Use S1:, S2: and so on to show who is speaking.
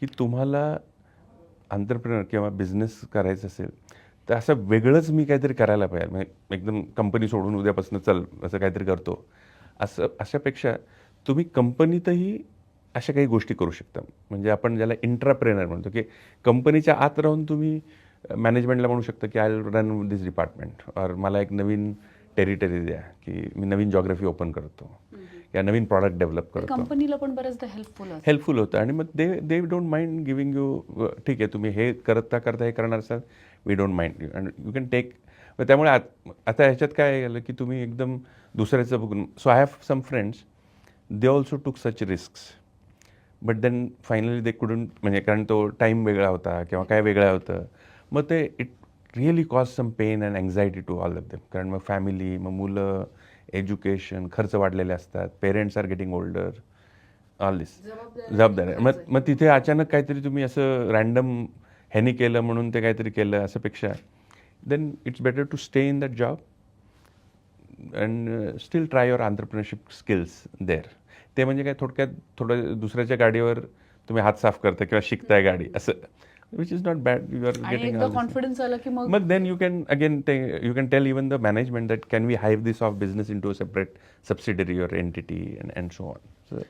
S1: की तुम्हाला आंतरप्रनर किंवा बिझनेस करायचं असेल तर असं वेगळंच मी काहीतरी करायला पाहिजे. म्हणजे एकदम कंपनी सोडून उद्यापासून चल असं काहीतरी करतो. असं अशापेक्षा तुम्ही कंपनीतही अशा काही गोष्टी करू शकता. म्हणजे आपण ज्याला इंट्राप्रेनर म्हणतो की कंपनीच्या आत राहून तुम्ही मॅनेजमेंटला म्हणू शकता की आय रन दिस डिपार्टमेंट और मला एक नवीन टेरिटरी द्या की मी नवीन जॉग्रफी ओपन करतो. या नवीन प्रॉडक्ट डेव्हलप करतो.
S2: कंपनीला पण बरेचदा हेल्पफुल
S1: हेल्पफुल होतं. आणि मग they they don't mind giving you ठीक आहे तुम्ही हे करता करता हे करणार असाल we don't mind you and you can take त्यामुळे आत- आता ह्याच्यात काय झालं की तुम्ही एकदम दुसऱ्याचं बघून so I have some friends they also took such risks but then finally they कुडून म्हणजे कारण तो टाईम वेगळा होता किंवा काय वेगळं होतं. मग ते it really cause some pain and anxiety to all of them कारण मग फॅमिली मग मुलं एज्युकेशन खर्च वाढलेले असतात parents are getting older all this जबाबदारी मग मग तिथे अचानक काहीतरी तुम्ही असं रॅन्डम ह्यानी केलं म्हणून ते काहीतरी केलं असंपेक्षा then it's better to stay in that job and still try your entrepreneurship skills there ते म्हणजे काय थोडक्यात थोडं दुसऱ्याच्या गाडीवर तुम्ही हात साफ करता किंवा शिकताय गाडी असं. Which is not bad you are
S2: आणि
S1: गेटिंग
S2: एकदा कॉन्फिडन्स आला की मग
S1: मग देन यू कॅन अगेन ते you can tell even the management that can we hive this off business into a separate subsidiary or entity and, and so on. So